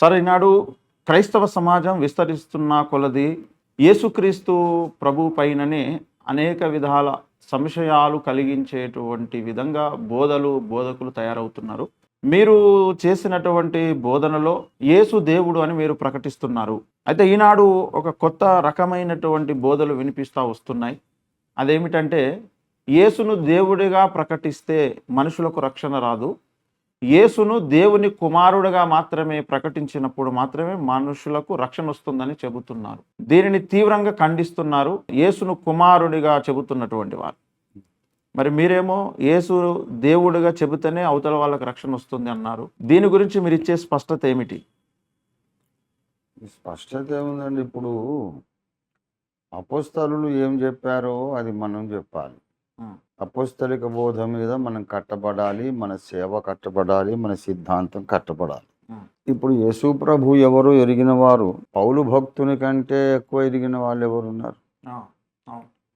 సరే ఈనాడు క్రైస్తవ సమాజం విస్తరిస్తున్న కొలది యేసుక్రీస్తు ప్రభు పైననే అనేక విధాల సంశయాలు కలిగించేటువంటి విధంగా బోధలు బోధకులు తయారవుతున్నారు. మీరు చేసినటువంటి బోధనలో యేసు దేవుడు అని మీరు ప్రకటిస్తున్నారు. అయితే ఈనాడు ఒక కొత్త రకమైనటువంటి బోధలు వినిపిస్తూ వస్తున్నాయి. అదేమిటంటే యేసును దేవుడిగా ప్రకటిస్తే మనుషులకు రక్షణ రాదు. యేసును దేవుని కుమారుడిగా మాత్రమే ప్రకటించినప్పుడు మాత్రమే మనుషులకు రక్షణ వస్తుందని చెబుతున్నారు. దీనిని తీవ్రంగా ఖండిస్తున్నారు యేసును కుమారుడిగా చెబుతున్నటువంటి వారు. మరి మీరేమో యేసు దేవుడిగా చెబితేనే అవతల వాళ్ళకి రక్షణ వస్తుంది అన్నారు. దీని గురించి మీరు ఇచ్చే స్పష్టత ఏమిటి? స్పష్టత ఏముందండి? ఇప్పుడు అపోస్తలు ఏం చెప్పారో అది మనం చెప్పాలి. అపోస్తలిక బోధ మీద మనం కట్టబడాలి మన సేవ కట్టబడాలి మన సిద్ధాంతం కట్టబడాలి. ఇప్పుడు యేసు ప్రభు ఎవరు ఎరిగిన వారు? పౌలు భక్తుని కంటే ఎక్కువ ఎరిగిన వాళ్ళు ఎవరున్నారు?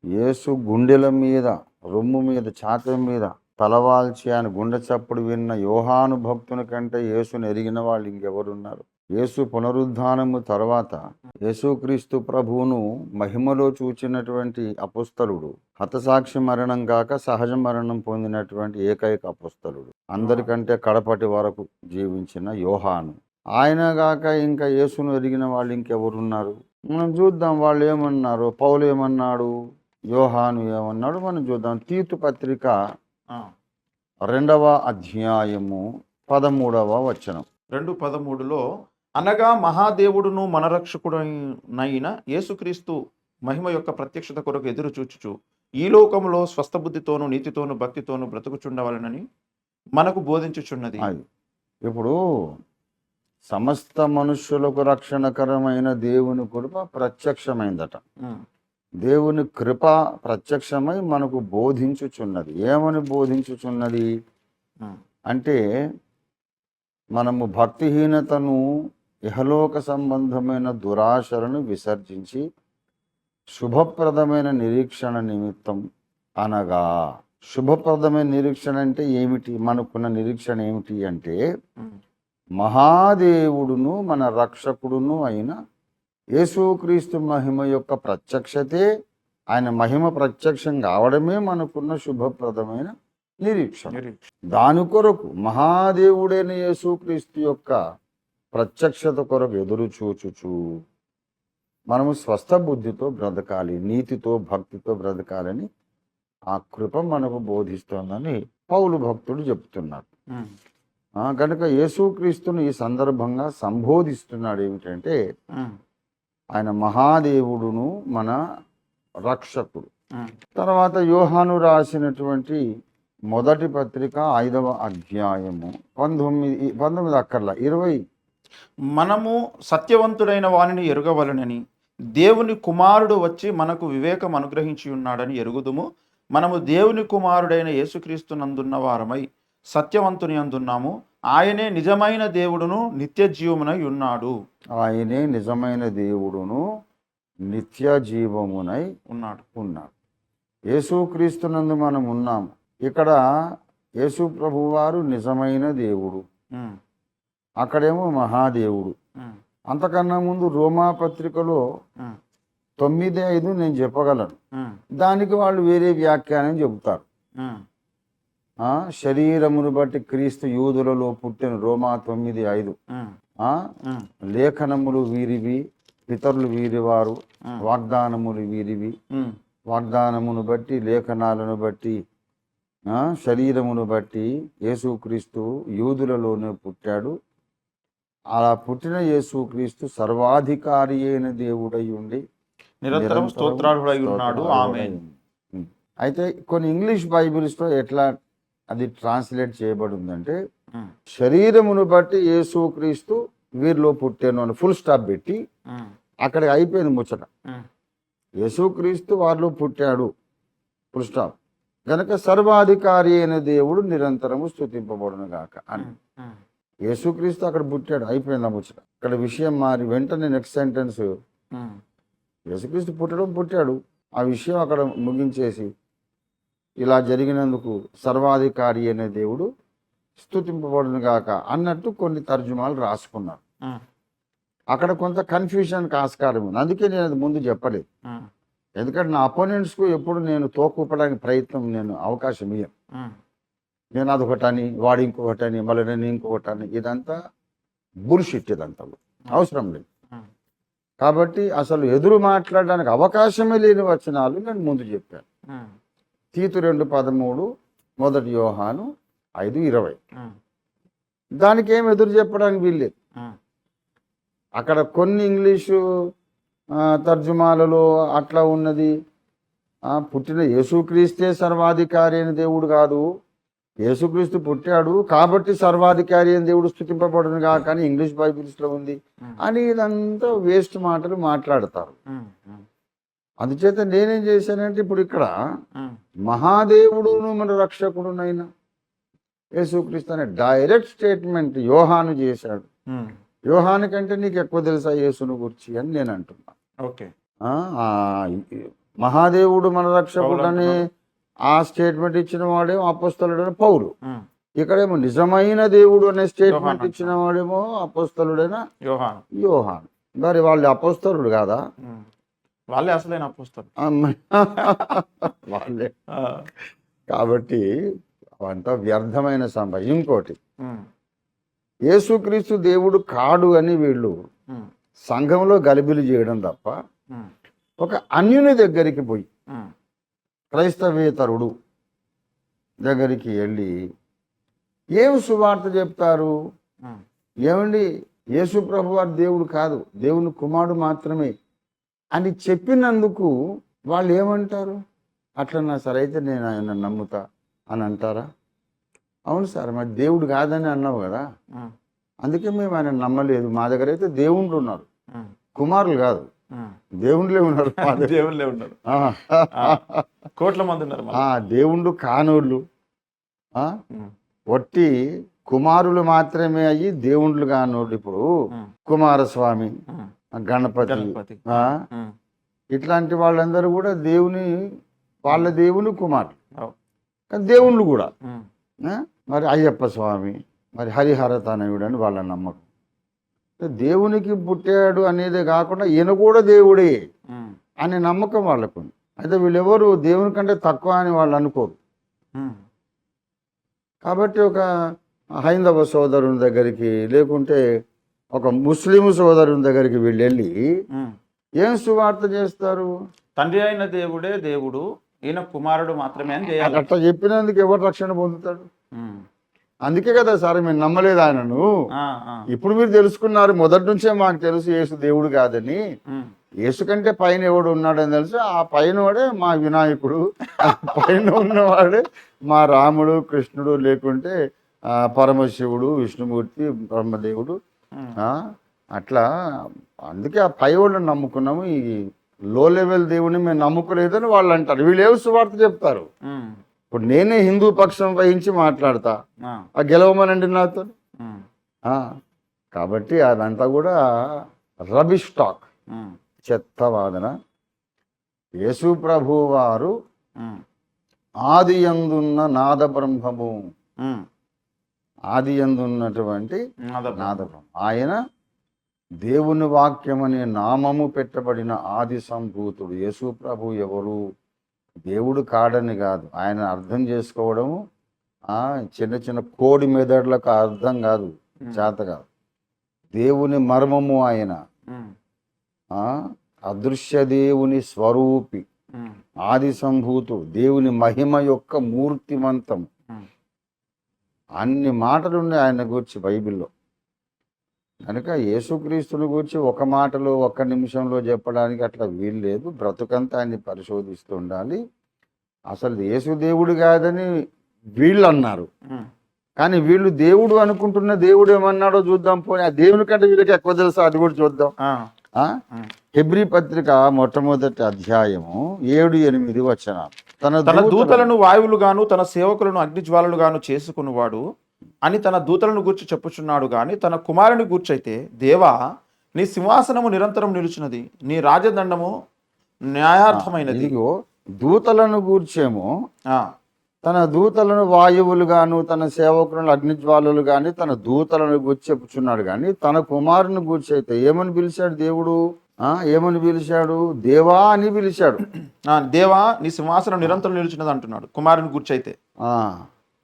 యేసు గుండెల మీద రొమ్ము మీద ఛాతి మీద తలవాల్చి ఆయన గుండె చప్పుడు విన్న యోహాను భక్తుని కంటే యేసుని ఎరిగిన వాళ్ళు ఇంకెవరున్నారు? యేసు పునరుద్ధానము తర్వాత యేసుక్రీస్తు ప్రభువును మహిమలో చూచినటువంటి అపుస్తలుడు హతసాక్షి మరణం కాక సహజ మరణం పొందినటువంటి ఏకైక అపుస్తలుడు. అందరికంటే కడపటి వరకు జీవించిన యోహాను. ఆయన గాక ఇంకా యేసును ఎరిగిన వాళ్ళు ఇంకెవరున్నారు? మనం చూద్దాం వాళ్ళు ఏమన్నారు పౌలు ఏమన్నాడు యోహాను ఏమన్నాడు మనం చూద్దాం. తీతు పత్రిక రెండవ అధ్యాయము పదమూడవ వచనం. రెండు పదమూడులో అనగా మహాదేవుడును మన రక్షకుడైన యేసుక్రీస్తు మహిమ యొక్క ప్రత్యక్షత కొరకు ఎదురు చూచుచు ఈ లోకంలో స్వస్థ బుద్ధితోను నీతితోను భక్తితోను బ్రతుకుచుండవలనని మనకు బోధించుచున్నది. ఇప్పుడు సమస్త మనుష్యులకు రక్షణకరమైన దేవుని కృప ప్రత్యక్షమైందట. దేవుని కృప ప్రత్యక్షమై మనకు బోధించుచున్నది. ఏమని బోధించుచున్నది? అంటే మనము భక్తిహీనతను ఇహలోక సంబంధమైన దురాశలను విసర్జించి శుభప్రదమైన నిరీక్షణ నిమిత్తం అనగా శుభప్రదమైన నిరీక్షణ అంటే ఏమిటి మనకున్న నిరీక్షణ ఏమిటి అంటే మహాదేవుడును మన రక్షకుడును అయిన యేసుక్రీస్తు మహిమ యొక్క ప్రత్యక్షతే ఆయన మహిమ ప్రత్యక్షం కావడమే మనకున్న శుభప్రదమైన నిరీక్షణ నిరీక్ష. దాని కొరకు మహాదేవుడైన యేసుక్రీస్తు యొక్క ప్రత్యక్షత కొరకు ఎదురు చూచుచు. మనము స్వస్థ బుద్ధితో బ్రతకాలి నీతితో భక్తితో బ్రతకాలని ఆ కృప మనకు బోధిస్తోందని పౌలు భక్తుడు చెప్తున్నాడు. కనుక యేసుక్రీస్తును ఈ సందర్భంగా సంబోధిస్తున్నాడు ఏమిటంటే ఆయన మహాదేవుడును మన రక్షకుడు. తర్వాత యోహాను రాసినటువంటి మొదటి పత్రిక ఐదవ అధ్యాయము పంతొమ్మిది పంతొమ్మిది అక్కర్లా ఇరవై మనము సత్యవంతుడైన వానిని ఎరుగవలనని దేవుని కుమారుడు వచ్చి మనకు వివేకం అనుగ్రహించి ఉన్నాడని ఎరుగుదుము. మనము దేవుని కుమారుడైన యేసుక్రీస్తు నందున్న వారమై సత్యవంతుని అందున్నాము. ఆయనే నిజమైన దేవుడును నిత్య జీవమునై ఉన్నాడు. ఆయనే నిజమైన దేవుడును నిత్య జీవమునై ఉన్నాడు. ఉన్నాడు. యేసుక్రీస్తునందు మనం ఉన్నాము ఇక్కడ యేసు ప్రభువారు నిజమైన దేవుడు. అక్కడేమో మహాదేవుడు. అంతకన్నా ముందు రోమా పత్రికలో తొమ్మిది ఐదు నేను చెప్పగలను. దానికి వాళ్ళు వేరే వ్యాఖ్యానం చెబుతారు. శరీరమును బట్టి క్రీస్తు యూదులలో పుట్టిన రోమా తొమ్మిది ఐదు. లేఖనములు వీరివి పితరులు వీరివారు వాగ్దానములు వీరివి. వాగ్దానమును బట్టి లేఖనాలను బట్టి శరీరమును బట్టి యేసుక్రీస్తు యూదులలోనే పుట్టాడు. అలా పుట్టిన యేసుక్రీస్తు సర్వాధికారి అయిన దేవుడై ఉండి నిరంతరం స్తోత్రార్హుడై ఉన్నాడు. ఆమె. అయితే కొన్ని ఇంగ్లీష్ బైబిల్స్లో ఎట్లా అది ట్రాన్స్లేట్ చేయబడి ఉందంటే శరీరమును బట్టి యేసుక్రీస్తు వీరిలో పుట్టాను అని ఫుల్ స్టాప్ పెట్టి అక్కడికి అయిపోయింది ముచ్చట. యేసుక్రీస్తు వారిలో పుట్టాడు. Full stop. గనక సర్వాధికారి అయిన దేవుడు నిరంతరము స్థుతింపబడును గాక అని. యేసుక్రీస్తు అక్కడ పుట్టాడు అయిపోయింది ఆ ముచ్చట. ఇక్కడ విషయం మారి వెంటనే నెక్స్ట్ సెంటెన్స్ యేసుక్రీస్తు పుట్టడం పుట్టాడు. ఆ విషయం అక్కడ ముగించేసి ఇలా జరిగినందుకు సర్వాధికారి అనే దేవుడు స్థుతింపబడును గాక అన్నట్టు కొన్ని తర్జుమాలు రాసుకున్నారు అక్కడ కొంత కన్ఫ్యూజన్కి ఆస్కారం ఉంది. అందుకే నేను అది ముందు చెప్పలేదు. ఎందుకంటే నా అపోనెంట్స్కు ఎప్పుడు నేను తోకూపడానికి ప్రయత్నం నేను అవకాశం ఇయ్యను నేను అదొకటని వాడు ఇంకొకటని మళ్ళీ నేను ఇంకొకటని ఇదంతా బుల్షిట్ ఇదంతా అవసరం లేదు. కాబట్టి అసలు ఎదురు మాట్లాడడానికి అవకాశమే లేని వచనాలు నేను ముందు చెప్పాను. తీతు రెండు పదమూడు మొదటి యోహాను ఐదు ఇరవై. దానికి ఏం ఎదురు చెప్పడానికి వీల్లేదు. అక్కడ కొన్ని ఇంగ్లీషు తర్జుమాలలో అట్లా ఉన్నది. పుట్టిన యేసుక్రీస్తే సర్వాధికారి అయిన దేవుడు కాదు. యేసుక్రీస్తు పుట్టాడు కాబట్టి సర్వాధికారి అయిన దేవుడు స్థుతింపబడును కాక అని ఇంగ్లీష్ బైబిల్స్లో ఉంది అని ఇదంతా వేస్ట్ మాటలు మాట్లాడతారు. అందుచేత నేనేం చేశానంటే ఇప్పుడు ఇక్కడ మహాదేవుడును మన రక్షకుడునైనా యేసుక్రీస్తు అనే డైరెక్ట్ స్టేట్మెంట్ యోహాను చేశాడు. యోహాను కంటే నీకు ఎక్కువ తెలుసా యేసును గురించి అని నేను అంటున్నా. ఓకే. మహాదేవుడు మన రక్షకుడు అని ఆ స్టేట్మెంట్ ఇచ్చిన వాడేమో అపస్తలుడైన పౌలు. ఉమ్, ఇక్కడేమో నిజమైన దేవుడు అనే స్టేట్మెంట్. ఇచ్చిన వాడేమో అపస్తలుడైన యోహాను. యోహాన్. మరి వాళ్ళు అపస్తలుడు కాదా? వాళ్ళే అసలైన అపోస్తారు అమ్మ. వాళ్ళే. కాబట్టి అవంతా వ్యర్థమైన సంభ ఇంకోటి. యేసుక్రీస్తు దేవుడు కాడు అని వీళ్ళు సంఘంలో గలిబిలి చేయడం తప్ప ఒక అన్యుని దగ్గరికి పోయి క్రైస్తవేతరుడు దగ్గరికి వెళ్ళి ఏం సువార్త చెప్తారు? ఏమండి యేసు ప్రభు వారు దేవుడు కాదు దేవుని కుమారుడు మాత్రమే. అని చెప్పినందుకు వాళ్ళు ఏమంటారు? అట్లన్నా సరే అయితే నేను ఆయన నమ్ముతా అని అంటారా? అవును సార్ మరి దేవుడు కాదని అన్నావు కదా అందుకే మేము ఆయన నమ్మలేదు మా దగ్గర అయితే దేవుళ్ళు ఉన్నారు కుమారులు కాదు. దేవుళ్ళే ఉన్నారు. దేవుళ్ళే ఉన్నారు. కోట్ల మంది ఉన్నారు దేవుళ్ళు కానోళ్ళు ఆ? ఒట్టి కుమారులు మాత్రమే అయ్యి దేవుళ్ళు కానోళ్ళు ఇప్పుడు కుమారస్వామి గణపతి? ఇట్లాంటి వాళ్ళందరూ కూడా దేవుని వాళ్ళ దేవుని కుమారులు. కానీ దేవుళ్ళు కూడా? మరి అయ్యప్ప స్వామి మరి హరిహర తనయుడు అని వాళ్ళ నమ్మకం దేవునికి పుట్టాడు అనేదే కాకుండా ఈయన కూడా దేవుడే అనే నమ్మకం వాళ్ళకు. అయితే వీళ్ళెవరు దేవుని కంటే తక్కువ అని వాళ్ళు అనుకోరు. కాబట్టి ఒక హైందవ సోదరుని దగ్గరికి లేకుంటే ఒక ముస్లిం సోదరుని దగ్గరికి వీళ్ళు వెళ్ళి ఏం సువార్త చేస్తారు? తండ్రి అయిన దేవుడే దేవుడు ఈయన కుమారుడు మాత్రమే అని చేయాలి. అట్లా చెప్పినందుకు ఎవరు రక్షణ పొందుతాడు. అందుకే కదా సార్ మేము నమ్మలేదు ఆయనను. ఇప్పుడు మీరు తెలుసుకున్నారు మొదటి నుంచే మాకు తెలుసు యేసు దేవుడు కాదని. యేసు కంటే పైన ఎవడు ఉన్నాడని తెలుసు ఆ పైన వాడే మా వినాయకుడు ఆ పైన ఉన్నవాడే మా రాముడు కృష్ణుడు లేకుంటే ఆ, పరమశివుడు విష్ణుమూర్తి బ్రహ్మదేవుడు. అట్లా అందుకే ఆ పై వాళ్ళని నమ్ముకున్నాము. ఈ లో లెవెల్ దేవుని మేము నమ్ముకోలేదని వాళ్ళు అంటారు. వీళ్ళు ఏమి సువార్త చెప్తారు. ఇప్పుడు నేనే హిందూ పక్షం వహించి మాట్లాడతా ఆ. గెలవమనండి నాతో కాబట్టి అదంతా కూడా రబిష్ టాక్. చెత్త వాదన యేసు ప్రభు వారు. ఆది యందున్న నాద బ్రహ్మము. ఆది నాదబ్రహ్మ. నాదబ్రహ్మ ఆయన దేవుని వాక్యం అనే నామము పెట్టబడిన ఆది సంభూతుడు యేసు ప్రభు ఎవరు దేవుడు కాడని కాదు ఆయన అర్థం చేసుకోవడము ఆ చిన్న చిన్న కోడి మెదడులకు అర్థం కాదు. చేత కాదు దేవుని మర్మము ఆయన అదృశ్య దేవుని స్వరూపి. ఆది సంభూతుడు దేవుని మహిమ యొక్క మూర్తిమంతం. అన్ని మాటలు ఉన్నాయి ఆయన గురించి బైబిల్లో కనుక యేసుక్రీస్తుని గురించి ఒక మాటలో ఒక్క నిమిషంలో చెప్పడానికి అట్లా వీలు లేదు బ్రతుకంతా ఆయన్ని పరిశోధిస్తూ ఉండాలి. అసలు యేసు దేవుడు కాదని వీళ్ళు అన్నారు. కానీ వీళ్ళు దేవుడు అనుకుంటున్న దేవుడు ఏమన్నాడో చూద్దాం పోనీ. ఆ దేవుని కంటే వీళ్ళకి ఎక్కువ తెలుసా? అది కూడా చూద్దాం. హెబ్రీ పత్రిక మొట్టమొదటి అధ్యాయము ఏడు ఎనిమిది వచన తన తన దూతలను దూతలను వాయువులుగాను తన సేవకులను అగ్నిజ్వాలలుగాను చేసుకునివాడు అని తన దూతలను గూర్చి చెప్పుచున్నాడు గాని తన కుమారుని గూర్చైతే దేవా నీ సింహాసనము నిరంతరం నిలుచున్నది. నీ రాజదండము న్యాయార్థమైనది. దూతలను గూర్చేమో తన దూతలను వాయువులు గాను తన సేవకులను అగ్నిజ్వాలలు గాని తన దూతలను గూర్చి చెప్పుచున్నాడు కానీ తన కుమారుని గూర్చి అయితే ఏమని పిలిచాడు దేవుడు? ఆ ఏమని పిలిచాడు? దేవా అని పిలిచాడు. దేవా నీ సింహాసనం నిరంతరం నిలిచినది అంటున్నాడు కుమారుని గుర్చైతే. ఆ,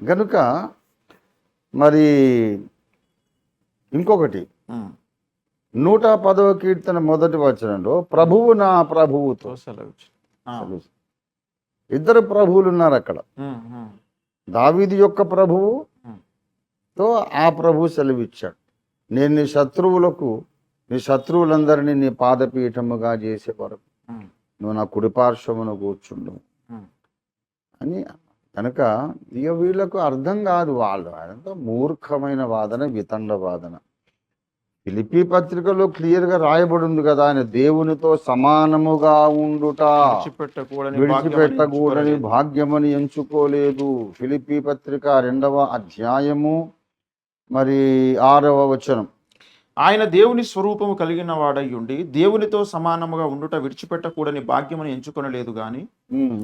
గనుక మరి ఇంకొకటి. నూట పదవ కీర్తన మొదటి వచనంలో ప్రభువు నా ప్రభువుతో. ఇద్దరు ప్రభువులు ఉన్నారు అక్కడ. దావీది యొక్క ప్రభువు. తో ఆ ప్రభు సెలవిచ్చాడు. నేను నీ శత్రువులకు నీ శత్రువులందరినీ నీ పాదపీఠముగా చేసే వరకు నువ్వు నా కుడిపార్శ్వమును కూర్చుండు. అని కనుక ఇక వీళ్ళకు అర్థం కాదు వాళ్ళు. అదంతా మూర్ఖమైన వాదన వితండ వాదన. ఫిలిపి పత్రికలో క్లియర్గా రాయబడి ఉంది కదా ఆయన దేవునితో సమానముగా ఉండుట. విడిచిపెట్టకూడని భాగ్యమని ఎంచుకోలేదు. ఫిలిపి పత్రిక రెండవ అధ్యాయము మరి ఆరవ వచనం. ఆయన దేవుని స్వరూపము కలిగిన వాడై ఉండి దేవునితో సమానముగా ఉండుట విడిచిపెట్టకూడని భాగ్యమని ఎంచుకొనలేదు గాని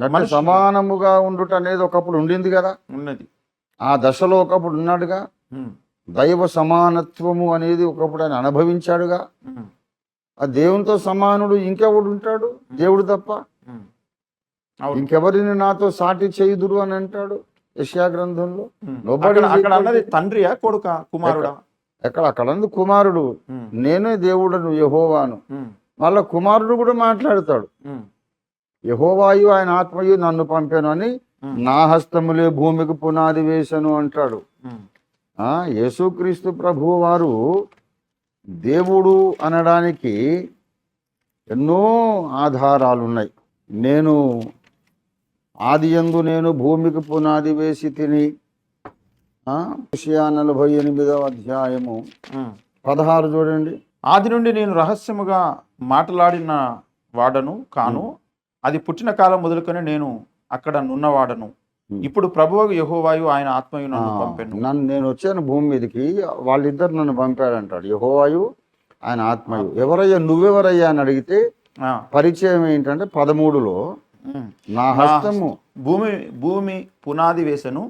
మనిషి- సమానముగా ఉండుట అనేది ఒకప్పుడు ఉండింది కదా? ఉన్నది. ఆ దశలో ఒకప్పుడు ఉన్నాడుగా? దైవ సమానత్వము అనేది ఒకప్పుడు ఆయన అనుభవించాడుగా? ఆ దేవునితో సమానుడు ఇంకెవడు ఉంటాడు? దేవుడు తప్ప? ఇంకెవరిని నాతో సాటి చేయుదురు అని అంటాడు యెషయా గ్రంథంలో? అక్కడ అన్నది తండ్రియా కొడుక కుమారుడా? ఎక్కడ? అక్కడ ఉంది కుమారుడు. నేనే దేవుడను యహోవాను. మళ్ళా కుమారుడు కూడా మాట్లాడతాడు. యహోవాయు ఆయన ఆత్మయు నన్ను పంపాను అని. నా హస్తములే భూమికి పునాది వేశాను అంటాడు. ఆ యేసుక్రీస్తు ప్రభు వారు దేవుడు అనడానికి ఎన్నో ఆధారాలు ఉన్నాయి నేను ఆది యందు నేను భూమికి పునాది వేసి తిని నలభై ఎనిమిదవ అధ్యాయము. పదహారు చూడండి. ఆది నుండి నేను రహస్యముగా మాట్లాడిన వాడను కాను అది పుట్టిన కాలం మొదలుకొని నేను అక్కడ నున్నవాడను. ఇప్పుడు ప్రభువు యహోవాయు ఆయన ఆత్మయు నన్ను పంపెను. నన్ను నేను వచ్చాను భూమి మీదకి వాళ్ళిద్దరు నన్ను పంపాడంటాడు యహోవాయు ఆయన ఆత్మయు. ఎవరయ్యా? నువ్వెవరయ్యా అని అడిగితే పరిచయం ఏంటంటే పదమూడులో. నా హస్తము భూమి భూమి పునాది వేసెను.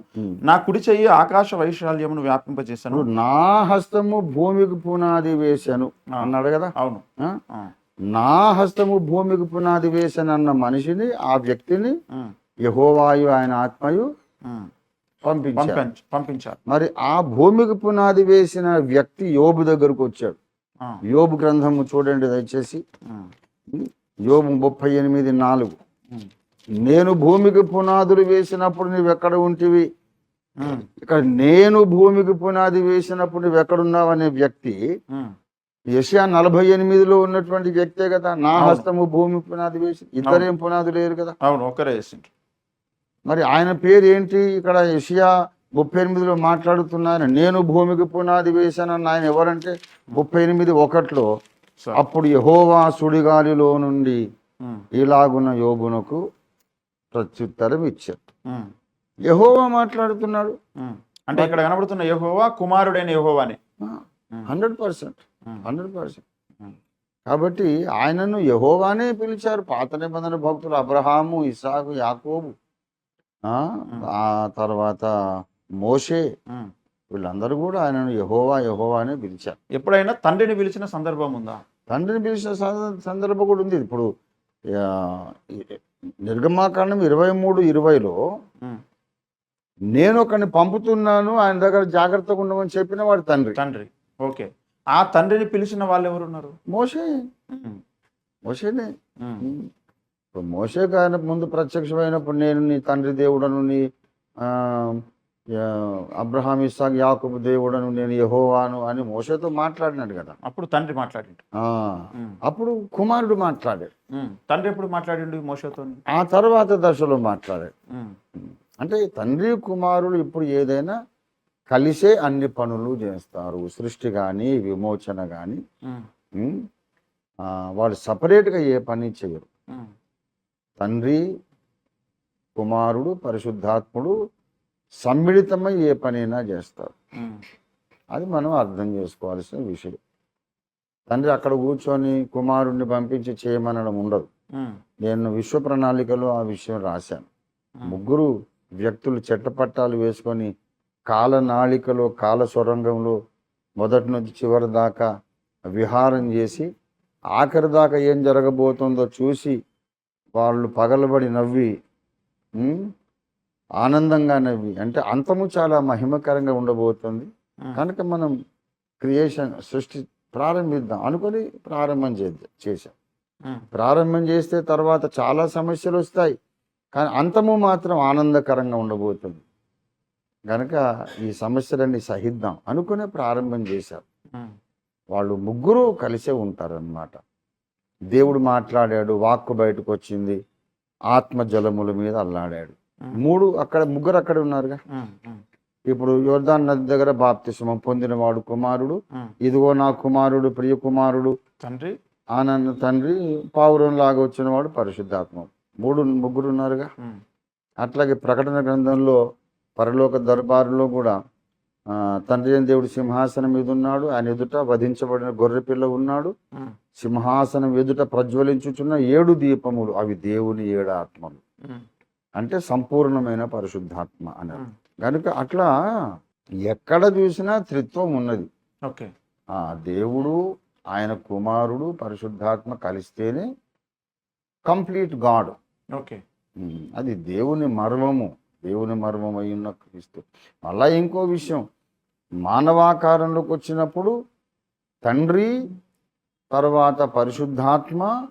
నా కుడి చెయ్యి ఆకాశ వైశాల్యమును వ్యాపింపజేశాను ఇప్పుడు నా హస్తము భూమికి పునాది వేశాను. అన్నాడు కదా? అవును. నా హస్తము భూమికి పునాది వేశాను అన్న మనిషిని ఆ వ్యక్తిని యహోవాయు ఆయన ఆత్మయు ఉమ్. పంపించాడు పంపించ పంపించారు. మరి ఆ భూమికి పునాది వేసిన వ్యక్తి యోబు దగ్గరకు వచ్చాడు. యోబు గ్రంథము చూడండి దయచేసి. యోబు ముప్పై ఎనిమిది నాలుగు. నేను భూమికి పునాదులు వేసినప్పుడు నువ్వు ఎక్కడ ఉంటివి? ఇక్కడ నేను భూమికి పునాది వేసినప్పుడు నువ్వు ఎక్కడున్నావు అనే వ్యక్తి. యషయా నలభై ఎనిమిదిలో ఉన్నటువంటి వ్యక్తే కదా. నా. హస్తము భూమి పునాది వేసి ఇద్దరేం పునాది లేరు కదా. అవును వేసిండ్రు. మరి ఆయన పేరు ఏంటి ఇక్కడ యషయా ముప్పై ఎనిమిదిలో మాట్లాడుతున్నాను నేను భూమికి పునాది వేశానని ఆయన ఎవరంటే? ముప్పై ఎనిమిది ఒకటిలో. అప్పుడు యహోవా సుడిగాలిలో నుండి ఇలాగున్న యోగునకు ప్రత్యుత్తరం ఇచ్చారు. యహోవా మాట్లాడుతున్నాడు. అంటే ఇక్కడ కనబడుతున్న యహోవా కుమారుడైన యహోవానే. Hundred percent hundred percent. కాబట్టి ఆయనను యహోవానే పిలిచారు. పాత నిబంధన భక్తులు అబ్రహాము ఇసాకు యాకోబు ఆ, తర్వాత మోషే. వీళ్ళందరూ కూడా ఆయనను యహోవా యహోవానే పిలిచారు. ఎప్పుడైనా తండ్రిని పిలిచిన సందర్భం ఉందా? తండ్రిని పిలిచిన సంద- సందర్భం కూడా ఉంది. ఇప్పుడు నిర్గమాకాండం ఇరవై మూడు ఇరవైలో నేను ఒకరిని పంపుతున్నాను ఆయన దగ్గర జాగ్రత్తగా ఉండమని చెప్పిన వాడు తండ్రి. తండ్రి. ఓకే. ఆ తండ్రిని పిలిచిన వాళ్ళు ఎవరున్నారు మోషేనే. ఉమ్, ఇప్పుడు ఆయన ముందు ప్రత్యక్షమైనప్పుడు నేను నీ తండ్రి దేవుడను నీ అబ్రహాం ఇస్సాక్ యాకబు దేవుడను నేను యహోవాను అని మోషేతో మాట్లాడినాడు కదా. అప్పుడు తండ్రి మాట్లాడిండు. అప్పుడు కుమారుడు మాట్లాడాడు. తండ్రి ఎప్పుడు మాట్లాడిండు మోసతో ఆ తర్వాత దశలో మాట్లాడాడు. అంటే తండ్రి కుమారుడు ఇప్పుడు ఏదైనా కలిసే అన్ని పనులు చేస్తారు. సృష్టి కానీ విమోచన కానీ వాళ్ళు సపరేట్గా ఏ పని చేయరు. తండ్రి కుమారుడు పరిశుద్ధాత్ముడు సమ్మిళితమై ఏ పనైనా చేస్తారు. అది మనం అర్థం చేసుకోవాల్సిన విషయం. తండ్రి అక్కడ కూర్చొని కుమారుడిని పంపించి చేయమనడం ఉండదు. నేను విశ్వ ప్రణాళికలో ఆ విషయం రాశాను. ముగ్గురు వ్యక్తులు చెట్టపట్టాలు వేసుకొని కాల నాళికలో కాల సొరంగంలో మొదటి నుంచి చివరి దాకా విహారం చేసి ఆఖరి దాకా ఏం జరగబోతుందో చూసి వాళ్ళు పగలబడి నవ్వి ఉమ్, ఆనందంగా నవ్వి అంటే అంతము చాలా మహిమకరంగా ఉండబోతుంది. కనుక మనం క్రియేషన్ సృష్టి ప్రారంభిద్దాం అనుకొని ప్రారంభం చేద్దాం చేశాం. ప్రారంభం చేస్తే తర్వాత చాలా సమస్యలు వస్తాయి కానీ అంతము మాత్రం ఆనందకరంగా ఉండబోతుంది. కనుక ఈ సమస్యలన్నీ సహిద్దాం అనుకునే ప్రారంభం చేశారు వాళ్ళు ముగ్గురు కలిసే ఉంటారన్నమాట. దేవుడు మాట్లాడాడు వాక్కు బయటకు వచ్చింది ఆత్మ జలముల మీద అల్లాడాడు. మూడు అక్కడ ముగ్గురు అక్కడ ఉన్నారుగా. ఇప్పుడు యోర్దాన్ నది దగ్గర బాప్తిస్మం పొందినవాడు కుమారుడు. ఇదిగో నా కుమారుడు ప్రియ కుమారుడు తండ్రి? ఆనంద తండ్రి పావురం లాగా వచ్చినవాడు పరిశుద్ధాత్మ. మూడు ముగ్గురు ఉన్నారుగా. అట్లాగే ప్రకటన గ్రంథంలో పరలోక దర్బారులో కూడా తండ్రి అయిన దేవుడు సింహాసనం మీద ఉన్నాడు. ఆయన ఎదుట వధించబడిన గొర్రెపిల్ల ఉన్నాడు. ఉమ్, సింహాసనం ఎదుట ప్రజ్వలించుచున్న ఏడు దీపములు. అవి దేవుని ఏడు ఆత్మలు. అంటే సంపూర్ణమైన పరిశుద్ధాత్మ అన్నారు ఉమ్. కనుక అట్లా ఎక్కడ చూసినా త్రిత్వం ఉన్నది. ఓకే. ఆ దేవుడు ఆయన కుమారుడు పరిశుద్ధాత్మ కలిస్తేనే కంప్లీట్ గాడ్. ఓకే. అది దేవుని మర్మము దేవుని మర్మం అయి ఉన్న క్రీస్తు. మళ్ళా ఇంకో విషయం. మానవాకారంలోకి వచ్చినప్పుడు తండ్రి తర్వాత పరిశుద్ధాత్మ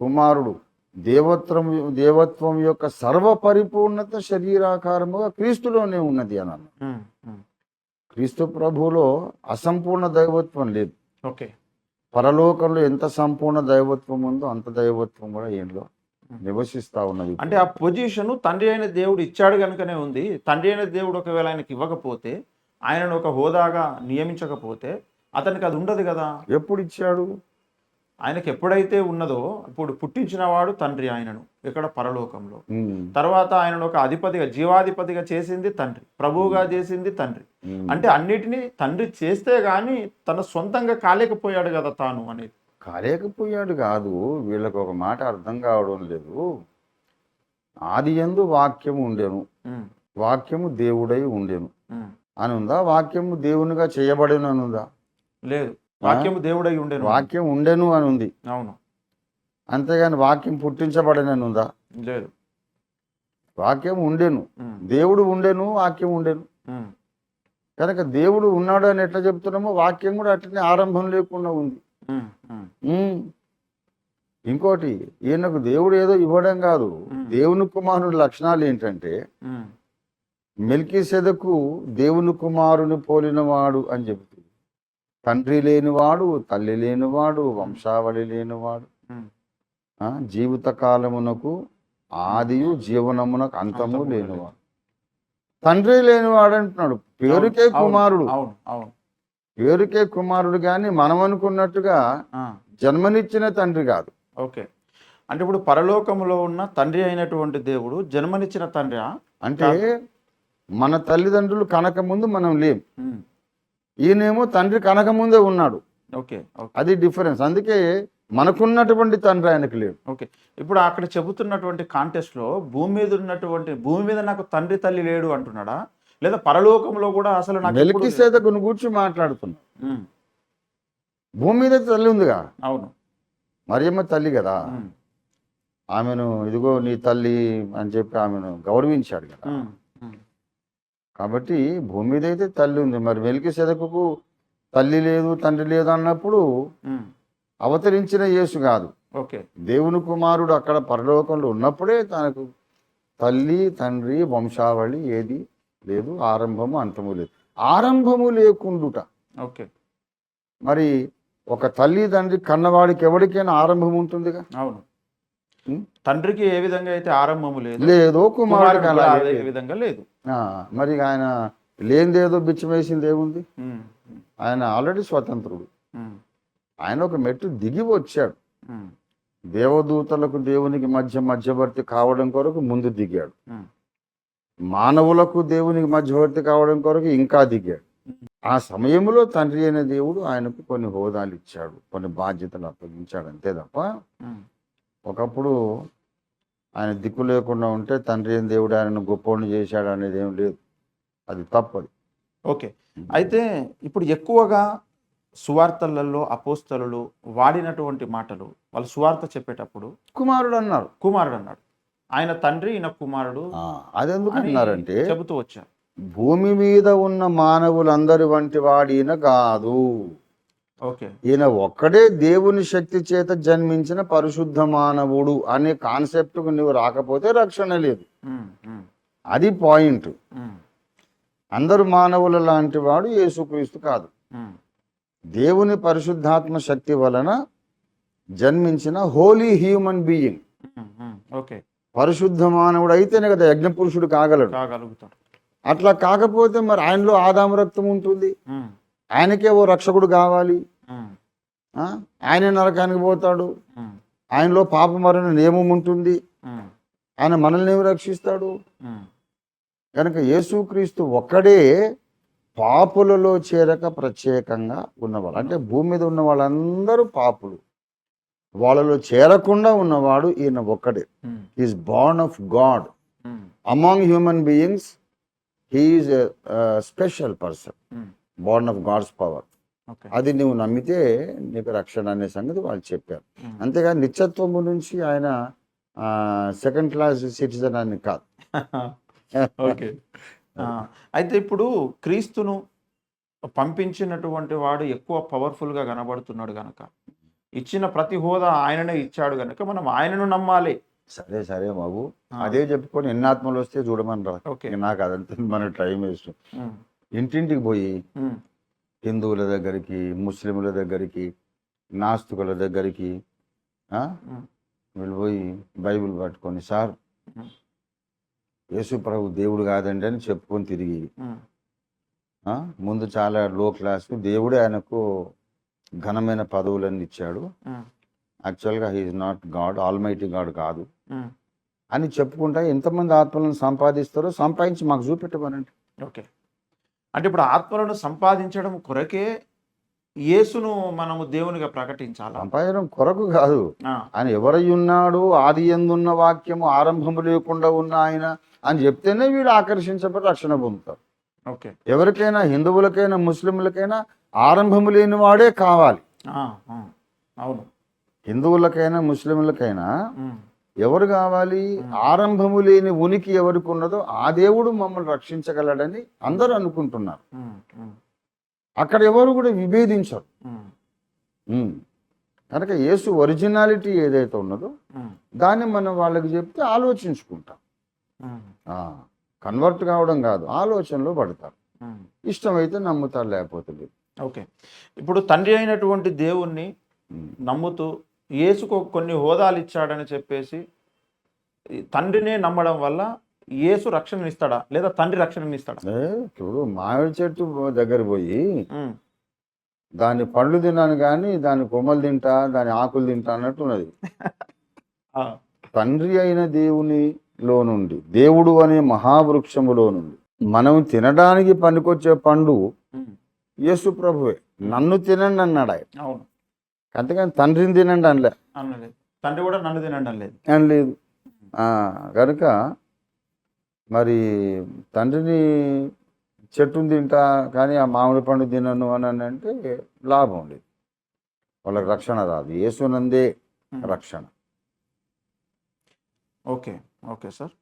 కుమారుడు. దేవత్వం దేవత్వం యొక్క సర్వ పరిపూర్ణత శరీరాకారముగా క్రీస్తులోనే ఉన్నది అని ఉమ్, క్రీస్తు ప్రభువులో అసంపూర్ణ దైవత్వం లేదు. ఓకే. పరలోకంలో ఎంత సంపూర్ణ దైవత్వం ఉందో అంత దైవత్వం కూడా ఏంలో నివసిస్తా ఉన్నది. అంటే ఆ పొజిషన్ తండ్రి అయిన దేవుడు ఇచ్చాడు కనుకనే ఉంది. తండ్రి అయిన దేవుడు ఒకవేళ ఆయనకి ఇవ్వకపోతే ఆయనను ఒక హోదాగా నియమించకపోతే అతనికి అది ఉండదు కదా. ఎప్పుడు ఇచ్చాడు? ఆయనకి ఎప్పుడైతే ఉన్నదో ఇప్పుడు పుట్టించినవాడు తండ్రి ఆయనను ఇక్కడ పరలోకంలో. తర్వాత ఆయనను ఒక అధిపతిగా జీవాధిపతిగా చేసింది తండ్రి ప్రభువుగా చేసింది తండ్రి. అంటే అన్నిటినీ తండ్రి చేస్తే గాని తన సొంతంగా కాలేకపోయాడు కదా తాను అనేది. కాలేకపోయాడు కాదు వీళ్ళకి ఒక మాట అర్థం కావడం లేదు. ఆది ఎందు వాక్యము ఉండెను. వాక్యము దేవుడై ఉండెను. ఉమ్. అని ఉందా వాక్యము దేవునిగా చేయబడిన అని ఉందా లేదు. వాక్యము దేవుడై ఉండేను. వాక్యం ఉండెను అని ఉంది. అవును. అంతేగాని వాక్యం పుట్టించబడిన అని ఉందా? లేదు. వాక్యం ఉండెను. దేవుడు ఉండెను వాక్యం ఉండెను. కనుక దేవుడు ఉన్నాడు అని ఎట్లా చెప్తున్నామో వాక్యం కూడా అట్లనే ఆరంభం లేకుండా ఉంది. ఇంకోటి ఈయనకు దేవుడు ఏదో ఇవ్వడం కాదు. దేవుని కుమారుడి లక్షణాలు ఏంటంటే మెల్కి సెదకు దేవుని కుమారుని పోలినవాడు అని చెబుతుంది తండ్రి లేనివాడు తల్లి లేనివాడు వంశావళి లేనివాడు. జీవిత కాలమునకు ఆదియు జీవనమునకు అంతము లేనివాడు. తండ్రి లేనివాడు అంటున్నాడు పేరుకే కుమారుడు. పేరుకే కుమారుడు కానీ మనం అనుకున్నట్టుగా జన్మనిచ్చిన తండ్రి కాదు. ఓకే. అంటే ఇప్పుడు పరలోకములో ఉన్న తండ్రి అయినటువంటి దేవుడు జన్మనిచ్చిన తండ్రి? అంటే మన తల్లిదండ్రులు కనక ముందు మనం లేం. ఈయనేమో తండ్రి కనక ముందే ఉన్నాడు. ఓకే అది డిఫరెన్స్. అందుకే మనకున్నటువంటి తండ్రి ఆయనకు లేడు. ఓకే. ఇప్పుడు అక్కడ చెబుతున్నటువంటి కాంటెస్ట్లో భూమి మీద ఉన్నటువంటి భూమి మీద నాకు తండ్రి తల్లి లేడు అంటున్నాడా? లేదా పరలోకంలో కూడా అసలు నాకు ఎప్పుడు- మెలికి సేదకుని కూర్చు మాట్లాడుతున్నాం. భూమి మీద తల్లి ఉందిగా? అవును. మరియమ్మ తల్లి కదా? ఆమెను ఇదిగో నీ తల్లి అని చెప్పి ఆమెను గౌరవించాడు కదా? కాబట్టి భూమి మీద అయితే తల్లి ఉంది. మరి వెలికి సెదకుకు తల్లి లేదు తండ్రి లేదు అన్నప్పుడు అవతరించిన యేసు కాదు. ఓకే. దేవుని కుమారుడు అక్కడ పరలోకంలో ఉన్నప్పుడే తనకు తల్లి తండ్రి వంశావళి ఏది లేదు ఆరంభము అంతము లేదు. ఆరంభము లేకుండుట. ఓకే. మరి ఒక తల్లి తండ్రి కన్నవాడికి ఎవరికైనా ఆరంభం ఉంటుందిగా? అవును. తండ్రికి ఏ విధంగా అయితే ఆరంభము లేదు లేదో లేదు. విధంగా లేదు. మరి ఆయన లేనిదేదో బిచ్చం వేసింది ఏముంది? ఆయన ఆల్రెడీ స్వతంత్రుడు. ఆయన ఒక మెట్టు దిగి వచ్చాడు. దేవదూతలకు దేవునికి మధ్య మధ్యవర్తి కావడం కొరకు ముందు దిగాడు. మానవులకు దేవునికి మధ్యవర్తి కావడం కొరకు ఇంకా దిగాడు. ఆ సమయంలో తండ్రి అయిన దేవుడు ఆయనకు కొన్ని హోదాలు ఇచ్చాడు కొన్ని బాధ్యతలు అప్పగించాడు అంతే తప్ప ఒకప్పుడు ఆయన దిక్కు లేకుండా ఉంటే తండ్రి ఏం దేవుడు ఆయనను గొప్పోడిని చేశాడు అనేది ఏం లేదు. అది తప్పది ఓకే. అయితే ఇప్పుడు ఎక్కువగా సువార్తలలో అపోస్తలు వాడినటువంటి మాటలు వాళ్ళు సువార్త చెప్పేటప్పుడు కుమారుడు అన్నారు. కుమారుడు అన్నాడు. ఆయన తండ్రి ఈయన కుమారుడు అదెందుకు అని అన్నారంటే చెబుతూ వచ్చారు. భూమి మీద ఉన్న మానవులందరి వంటి వాడు ఈయన కాదు. ఈయన ఒక్కడే దేవుని శక్తి చేత జన్మించిన పరిశుద్ధ మానవుడు అనే కాన్సెప్ట్కు నువ్వు రాకపోతే రక్షణ లేదు. అది పాయింట్. అందరు మానవుల లాంటి వాడు యేసుక్రీస్తు కాదు. దేవుని పరిశుద్ధాత్మ శక్తి వలన జన్మించిన హోలీ హ్యూమన్ బీయింగ్. ఓకే. పరిశుద్ధ మానవుడు అయితేనే కదా యజ్ఞపురుషుడు కాగలడు. కాగలుగుతాడు. అట్లా కాకపోతే మరి ఆయనలో ఆదాము రక్తం ఉంటుంది. ఆయనకే ఓ రక్షకుడు కావాలి? ఆయన నరకానికి పోతాడు. ఆయనలో పాప మరణ నియమం ఉంటుంది. ఆయన మనల్ని ఏమి రక్షిస్తాడు? కనుక యేసుక్రీస్తు ఒక్కడే పాపులలో చేరక ప్రత్యేకంగా ఉన్నవాడు. అంటే భూమి మీద ఉన్న వాళ్ళందరూ పాపులు. వాళ్ళలో చేరకుండా ఉన్నవాడు ఈయన ఒక్కడే. Is born of God among human beings he is special person born of God's power అది నువ్వు నమ్మితే నీకు రక్షణ అనే సంగతి వాళ్ళు చెప్పారు. అంతేగాని నిత్యత్వము నుంచి ఆయన సెకండ్ క్లాస్ సిటిజన్ అని కాదు. ఓకే. అయితే ఇప్పుడు క్రీస్తును పంపించినటువంటి వాడు ఎక్కువ పవర్ఫుల్గా కనబడుతున్నాడు గనక. ఇచ్చిన ప్రతి హోదా ఆయననే ఇచ్చాడు గనక మనం ఆయనను నమ్మాలి. సరే సరే బాబు. అదే చెప్పుకొని ఎన్ని ఆత్మలు వస్తే చూడమని ఓకే. ఇక నాకు అదంతా మన టైం వేస్ట్. ఇంటింటికి పోయి హిందువుల దగ్గరికి ముస్లింల దగ్గరికి నాస్తికుల దగ్గరికి వీళ్ళు పోయి బైబిల్ పట్టుకొని సార్ యేసు ప్రభు దేవుడు కాదండి అని చెప్పుకొని తిరిగి? ముందు చాలా లో క్లాస్ దేవుడే ఆయనకు ఘనమైన పదవులన్నీ ఇచ్చాడు. యాక్చువల్గా he is not God almighty God కాదు. అని చెప్పుకుంటా ఎంతమంది ఆత్మలను సంపాదిస్తారో సంపాదించి మాకు చూపెట్టమనండి. ఓకే. అంటే ఇప్పుడు ఆత్మలను సంపాదించడం కొరకే యేసును మనము దేవునిగా ప్రకటించాలా? సంపాదించడం కొరకు కాదు. ఆయన ఎవరై ఉన్నాడు ఆది ఎందున్న వాక్యము ఆరంభము లేకుండా ఉన్న ఆయన అని చెప్తేనే వీడు ఆకర్షించబడి రక్షణ పొందుతారు ఓకే. ఎవరికైనా హిందువులకైనా ముస్లింలకైనా ఆరంభము లేని వాడే కావాలి. అవును. హిందువులకైనా ముస్లింలకైనా ఎవరు కావాలి? ఆరంభము లేని ఉనికి ఎవరికి ఉన్నదో ఆ దేవుడు మమ్మల్ని రక్షించగలడని అందరూ అనుకుంటున్నారు. అక్కడ ఎవరు కూడా విభేదించరు. కనుక యేసు ఒరిజినాలిటీ ఏదైతే ఉన్నదో దాన్ని మనం వాళ్ళకి చెప్తే ఆలోచించుకుంటాం. కన్వర్ట్ కావడం కాదు ఆలోచనలో పడతారు. ఇష్టమైతే నమ్ముతారు లేకపోతే లేదు. ఓకే. ఇప్పుడు తండ్రి అయినటువంటి దేవుణ్ణి. నమ్ముతూ యేసుకు కొన్ని హోదాలు ఇచ్చాడని చెప్పేసి తండ్రినే నమ్మడం వల్ల యేసు రక్షణ ఇస్తాడా లేదా తండ్రి రక్షణ ఇస్తాడా ఏ, చూడు మామిడి చెట్టు దగ్గర పోయి దాని పండ్లు తిన్నాను కానీ దాని కొమ్మలు తింటా దాని ఆకులు తింటా అన్నట్టు ఉన్నది. తండ్రి అయిన దేవునిలో నుండి దేవుడు అనే మహావృక్షములో నుండి మనం తినడానికి పనికొచ్చే పండు యేసు ప్రభువే. నన్ను తినండి అన్నాడు ఆయన అంతేగాని తండ్రిని తినండి అనలే. అనలేదు. తండ్రి కూడా నన్ను తినండి అనలేదు. అని లేదు. ఆ, కనుక మరి తండ్రిని చెట్టుని తింటా కానీ ఆ మామిడి పండు తినను అని అంటే లాభం లేదు. వాళ్ళకి రక్షణ రాదు. యేసునందే ఉమ్, రక్షణ. ఓకే. Okay sir.